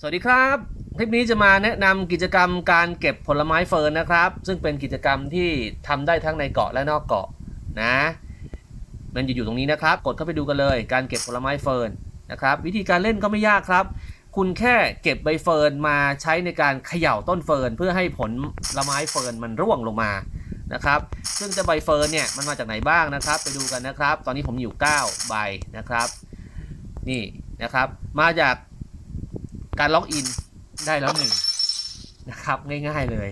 สวัสดีครับ คลิปนี้จะมาแนะนำกิจกรรมการเก็บผลไม้เฟิร์นนะครับ ซึ่งเป็นกิจกรรมที่ทำได้ทั้งในเกาะและนอกเกาะนะ มันอยู่อยู่ตรงนี้นะครับ กดเข้าไปดูกันเลย การเก็บผลไม้เฟิร์นนะครับ วิธีการเล่นก็ไม่ยากครับ คุณแค่เก็บใบเฟิร์นมาใช้ในการเขย่าต้นเฟิร์นเพื่อให้ผลไม้เฟิร์นมันร่วงลงมานะครับ ซึ่งจะใบเฟิร์นเนี่ยมันมาจากไหนบ้างนะครับ ไปดูกันนะครับ ตอนนี้ผมอยู่ 9 ใบนะครับ นี่นะครับ มาจาก การล็อกอินได้แล้วหนึ่งนะครับง่ายๆเลย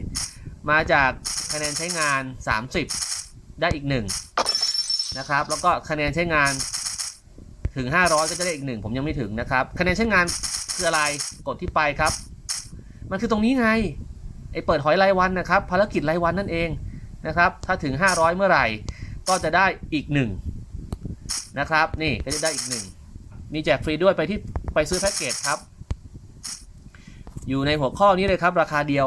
มาจากคะแนนใช้งาน 30 ได้อีกหนึ่งนะครับแล้วก็คะแนนใช้งานถึง 500 ก็จะได้อีกหนึ่งผมยังไม่ถึงนะครับคะแนนใช้งานคืออะไรกดที่ไปครับ มันคือตรงนี้ไงไอเปิดหอยรายวันนะครับภารกิจรายวันนั่นเองนะครับถ้าถึง 500 เมื่อไหร่ ก็จะได้อีกหนึ่งนะครับนี่ก็จะได้อีกหนึ่งมีแจกฟรีด้วยไปที่ไปซื้อแพ็กเกจครับ อยู่ในหัวข้อนี้เลยครับ ราคาเดียว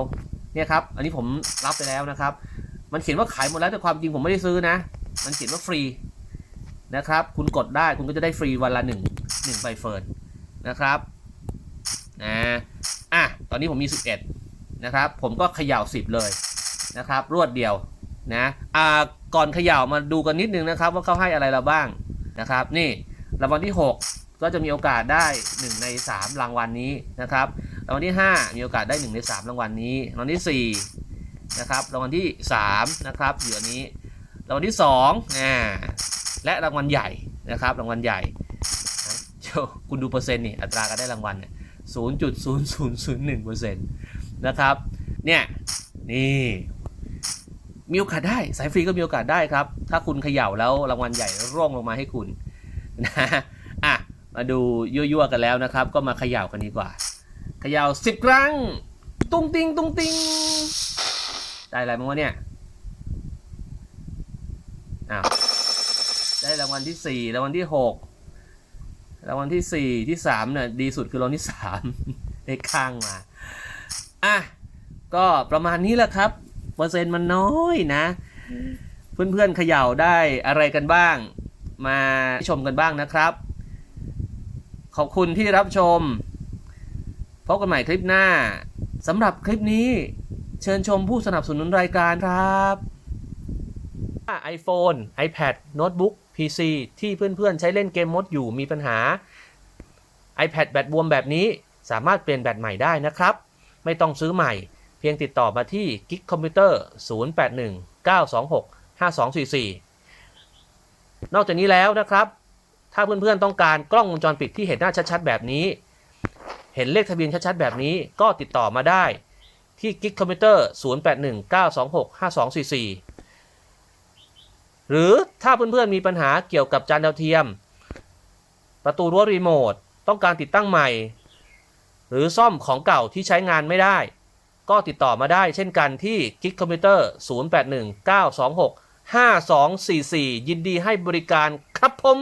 เนี่ยครับ อันนี้ผมรับไปแล้วนะครับ มันเขียนว่าขายหมดแล้วแต่ความจริงผมไม่ได้ซื้อนะ มันเขียนว่าฟรีนะครับ คุณกดได้คุณก็จะได้ฟรีวันละหนึ่งหนึ่งใบเฟิร์นนะครับนะอะตอนนี้ผมมี 11 นะครับ ผมก็เขย่า 10 เลยนะครับ รวดเดียวนะอ่าก่อนเขย่ามาดูกันนิดนึงนะครับ ว่าเขาให้อะไรเราบ้างนะครับ นี่รางวัลที่ 6 ก็จะมีโอกาสได้ 1 ใน 3 รางวัลนี้นะครับ รางวัลที่ 5 มีโอกาสได้ 1 ใน 3 รางวัลนี้ รางวัลที่ 4 นะครับ รางวัลที่ 3 นะครับอยู่อันนี้ รางวัลที่2อ่าและรางวัลใหญ่นะครับ รางวัลใหญ่เดี๋ยวคุณดูเปอร์เซ็นต์นี่ อัตราการได้รางวัลเนี่ย0.0001เปอร์เซ็นต์นะครับ เนี่ย นี่ มีโอกาสได้ สายฟรีก็มีโอกาสได้ครับ ถ้าคุณเขย่าแล้วรางวัลใหญ่ร่วงลงมาให้คุณนะ อะ มาดูยั่วๆกันแล้วนะครับ ก็มาเขย่ากันดีกว่า ย่าสิบครั้ง ตุ้งติงตุ้งติงได้อะไรบ้างวะเนี่ยอ้าวได้รางวัลที่สี่รางวัลที่หกรางวัลที่สี่ที่สามเนี่ยดีสุดคือรางวัลที่สามได้ข้างมาอะก็ประมาณนี้แหละครับเปอร์เซ็นต์มันน้อยนะ เพื่อนๆเขย่าได้อะไรกันบ้าง มาชมกันบ้างนะครับ ขอบคุณที่รับชม พบกันใหม่คลิปหน้าสำหรับคลิปนี้ เชิญชมผู้สนับสนุนรายการครับ iPhone iPad Notebook PC ที่เพื่อนๆ ใช้เล่นเกมมดอยู่มีปัญหา iPad แบตบวมแบบนี้สามารถเปลี่ยนแบตใหม่ได้นะครับ ไม่ต้องซื้อใหม่ เพียงติดต่อมาที่ g i g Computer 081 926 5244 นอกจากนี้แล้วนะครับ ถ้าเพื่อนๆต้องการกล้องวงจรปิดที่เห็นหน้าชัดๆ แบบนี้ เห็นเลขทะเบียนชัดๆ แบบนี้ก็ติดต่อมาได้ที่ g i g Computer 081 926 5244 หรือถ้าเพื่อนๆมีปัญหาเกี่ยวกับจานดาวเทียม ประตูรั้วรีโมทต้องการติดตั้งใหม่ หรือซ่อมของเก่าที่ใช้งานไม่ได้ ก็ติดต่อมาได้เช่นกันที่ g i g Computer 081 926 5244 ยินดีให้บริการครับผม